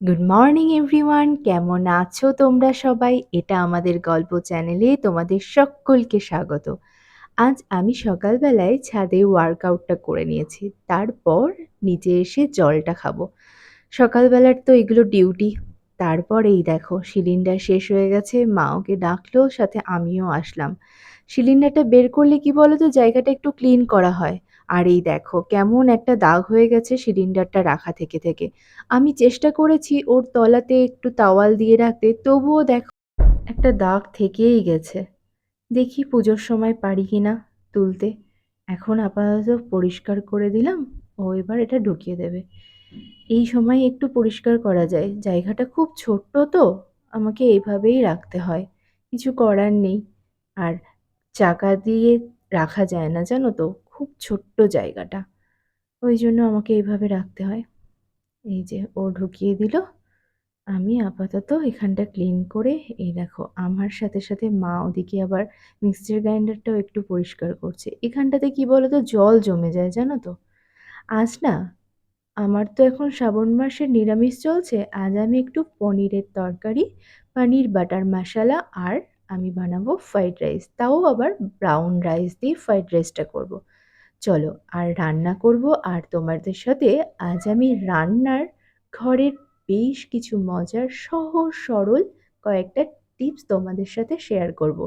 Good morning everyone কেমন আছো তোমরা সবাই? এটা আমাদের গল্প চ্যানেলে তোমাদের সকলকে স্বাগত। আজ আমি সকালবেলায় ছাদে ওয়ার্কআউটটা করে নিয়েছি। তারপর নিচে এসে জলটা খাব। সকালবেলার তো এগুলো ডিউটি তারপর এই দেখো সিলিন্ডার শেষ হয়ে গেছে। মা ওকে ডাকলো, সাথে আমিও আসলাম। সিলিন্ডারটা বের করলে কি বলো তো জায়গাটা একটু ক্লিন করা হয়। আর এই দেখো, কেমন একটা দাগ হয়ে গেছে সিলিন্ডারটা রাখা থেকে থেকে। আমি চেষ্টা করেছি ওর তলাতে একটু তাওয়াল দিয়ে রাখতে, তবুও দেখো একটা দাগ থেকেই গেছে। দেখি পুজোর সময় পারি কি না তুলতে। এখন আপাতত পরিষ্কার করে দিলাম, ও এবার এটা ঢুকিয়ে দেবে। এই সময় একটু পরিষ্কার করা যায়, জায়গাটা খুব ছোট্ট তো, আমাকে এইভাবেই রাখতে হয়, কিছু করার নেই। আর চাকা দিয়ে রাখা যায় না, জানো তো খুব ছোট্ট জায়গাটা। ওই জন্য আমাকে এইভাবে রাখতে হয়। এই যে ও ঢুকিয়ে দিল। আমি আপাতত এখানটা ক্লিন করে, এই দেখো, আমার সাথে সাথে মা ওদিকে আবার মিক্সচার গ্রাইন্ডারটাও একটু পরিষ্কার করছে। এখানটাতে কি বলো তো জল জমে যায়, জানো তো? আজ না, আমার তো এখন শ্রাবণ মাসের নিরামিষ চলছে, আজ আমি একটু পনিরের তরকারি, পনির, বাটার মশালা আর আমি বানাবো ফ্রাইড রাইস। তাও আবার ব্রাউন রাইস দিয়ে ফ্রাইড রাইসটা করব। চলো, আর রান্না করব, আর তোমাদের সাথে আজ আমি রান্নার ঘরের বেশ কিছু মজার সহজ সরল কয়েকটা টিপস তোমাদের সাথে শেয়ার করব।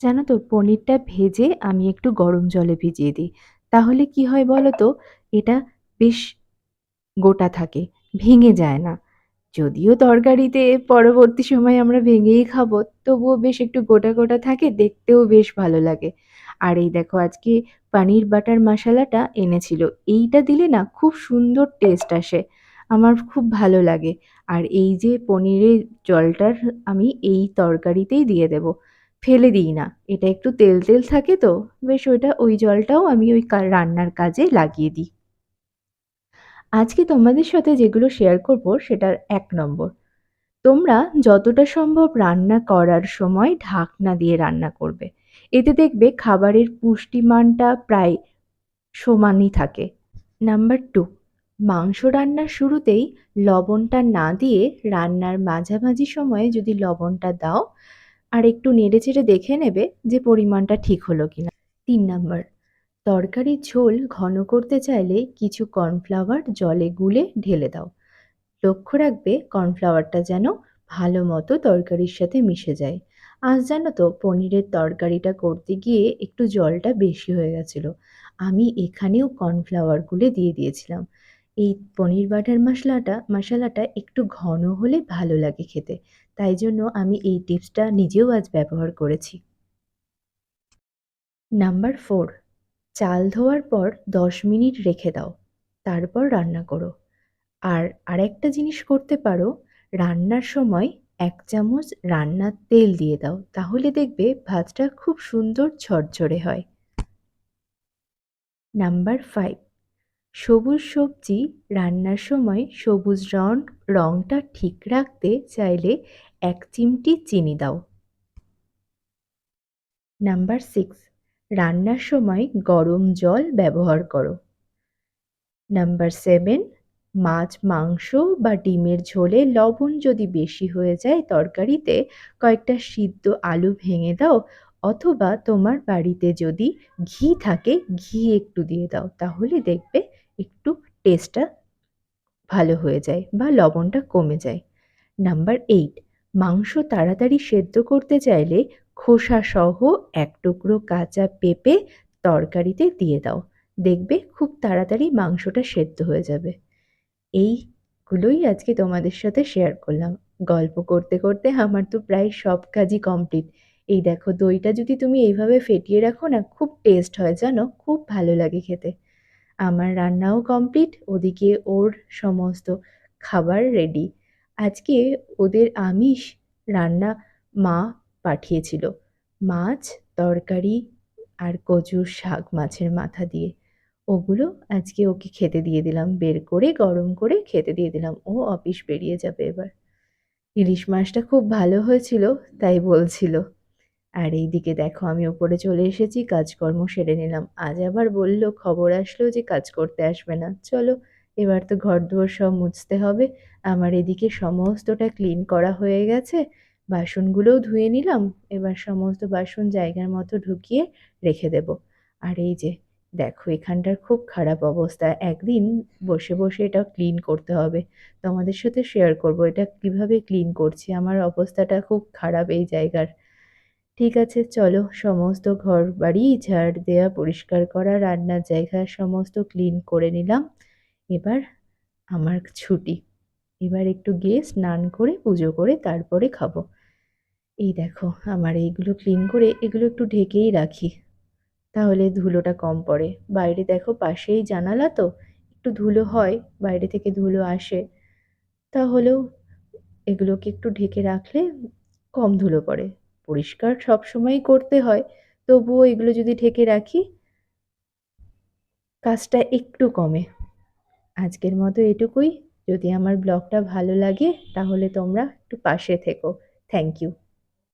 জানো তো, পনিরটা ভেজে আমি একটু গরম জলে ভিজিয়ে দিই। তাহলে কি হয় বলো তো, এটা বেশ গোটা থাকে, ভেঙে যায় না। যদিও তরকারিতে পরবর্তী সময় আমরা ভেঙেই খাব, তবুও বেশ একটু গোটা গোটা থাকে, দেখতেও বেশ ভালো লাগে। আর এই দেখো আজকে পানির বাটার মশালাটা এনেছিল। এইটা দিলে না খুব সুন্দর টেস্ট আসে। আমার খুব ভালো লাগে। আর এই যে পনিরের জলটার আমি এই তরকারিতেই দিয়ে দেব। ফেলে দিই না। এটা একটু তেল তেল থাকে তো, বেশ ওইটা ওই জলটাও আমি ওই রান্নার কাজে লাগিয়ে দিই। আজকে তোমাদের সাথে যেগুলো শেয়ার করব সেটার এক নম্বর। তোমরা যতটা সম্ভব রান্না করার সময় ঢাকনা দিয়ে রান্না করবে। এতে দেখবে খাবারের পুষ্টিমানটা প্রায় সমানই থাকে। নাম্বার টু, মাংস রান্নার শুরুতেই লবণটা না দিয়ে রান্নার মাঝামাঝি সময়ে যদি লবণটা দাও, আর একটু নেড়ে চেড়ে দেখে নেবে যে পরিমাণটা ঠিক হলো কিনা। তিন নাম্বার, তরকারির ঝোল ঘন করতে চাইলে কিছু কর্নফ্লাওয়ার জলে গুলে ঢেলে দাও। লক্ষ্য রাখবে কর্নফ্লাওয়ারটা যেন ভালো মতো তরকারির সাথে মিশে যায়। আজ জানো তো, পনিরের তরকারিটা করতে গিয়ে একটু জলটা বেশি হয়ে গেছিল। আমি এখানেও কর্নফ্লাওয়ার গুলে দিয়ে দিয়েছিলাম। এই পনির বাটার মশলাটা মশলাটা একটু ঘন হলে ভালো লাগে খেতে। তাই জন্য আমি এই টিপসটা নিজেও আজ ব্যবহার করেছি। নাম্বার ফোর, চাল ধোয়ার পর দশ মিনিট রেখে দাও। তারপর রান্না করো। আর আরেকটা জিনিস করতে পারো, রান্নার সময় এক চামচ রান্নার তেল দিয়ে দাও, তাহলে দেখবে ভাতটা খুব সুন্দর ঝরঝরে হয়। নাম্বার ফাইভ সবুজ সবজি রান্নার সময় সবুজ রং রঙটা ঠিক রাখতে চাইলে এক চিমটি চিনি দাও। নাম্বার সিক্স রান্নার সময় গরম জল ব্যবহার করো। নাম্বার সেভেন মাছ, মাংস বা ডিমের ঝোলে লবণ যদি বেশি হয়ে যায় তরকারিতে, কয়েকটা সিদ্ধ আলু ভেঙে দাও অথবা তোমার বাড়িতে যদি ঘি থাকে, ঘি একটু দিয়ে দাও, তাহলে দেখবে একটু টেস্টটা ভালো হয়ে যায় বা লবণটা কমে যায়। নাম্বার এইট মাংস তাড়াতাড়ি সেদ্ধ করতে চাইলে খোসা সহ এক টুকরো কাঁচা পেঁপে তরকারিতে দিয়ে দাও। দেখবে খুব তাড়াতাড়ি মাংসটা সেদ্ধ হয়ে যাবে। এইগুলোই আজকে তোমাদের সাথে শেয়ার করলাম। গল্প করতে করতে আমার তো প্রায় সব কাজই কমপ্লিট এই দেখো, দইটা যদি তুমি এইভাবে ফেটিয়ে রাখো না, খুব টেস্ট হয়, জানো? খুব ভালো লাগে খেতে। আমার রান্নাও কমপ্লিট ওদিকে ওর সমস্ত খাবার রেডি আজকে ওদের আমিষ রান্না মা পাঠিয়েছিল। মাছ, তরকারি আর কচুর শাক মাছের মাথা দিয়ে। ওগুলো আজকে ওকে খেতে দিয়ে দিলাম, বের করে গরম করে খেতে দিয়ে দিলাম। ও অফিস বেরিয়ে যাবে এবার। ইলিশ মাছটা খুব ভালো হয়েছিল, তাই বলছিল। আর এইদিকে দেখো, আমি ওপরে চলে এসেছি, কাজকর্ম সেরে নিলাম। আজ আবার বলল, খবর আসলো যে কাজ করতে আসবে না। চলো, এবার তো ঘর দুয়ার সব মুছতে হবে। আমার এদিকে সমস্তটা ক্লিন করা হয়ে গেছে। বাসনগুলোও ধুয়ে নিলাম। এবার সমস্ত বাসন জায়গার মতো ঢুকিয়ে রেখে দেব। আর এই যে দেখো, এখানটার খুব খারাপ অবস্থা। একদিন বসে বসে এটা ক্লিন করতে হবে। তোমাদের সাথে শেয়ার করব। এটা কীভাবে ক্লিন করছি? আমার অবস্থাটা খুব খারাপ এই জায়গার। ঠিক আছে, চলো। সমস্ত ঘর বাড়ি ঝাড় দেওয়া পরিষ্কার করা, রান্নার জায়গা সমস্ত ক্লিন করে নিলাম। এবার আমার ছুটি। এবার একটু গিয়ে স্নান করে, পুজো করে তারপরে খাব। এই দেখো, আমার এইগুলো ক্লিন করে এগুলো একটু ঢেকেই রাখি। তাহলে ধুলোটা কম পড়ে। বাইরে দেখো পাশেই জানালা তো, একটু ধুলো হয়, বাইরে থেকে ধুলো আসে। তাহলেও এগুলোকে একটু ঢেকে রাখলে কম ধুলো পড়ে। পরিষ্কার সবসময়ই করতে হয়, তবুও এগুলো যদি ঢেকে রাখি, কাজটা একটু কমে। আজকের মতো এটুকুই। যদি আমার ব্লগটা ভালো লাগে, তাহলে তোমরা একটু পাশে থেকো। Thank you.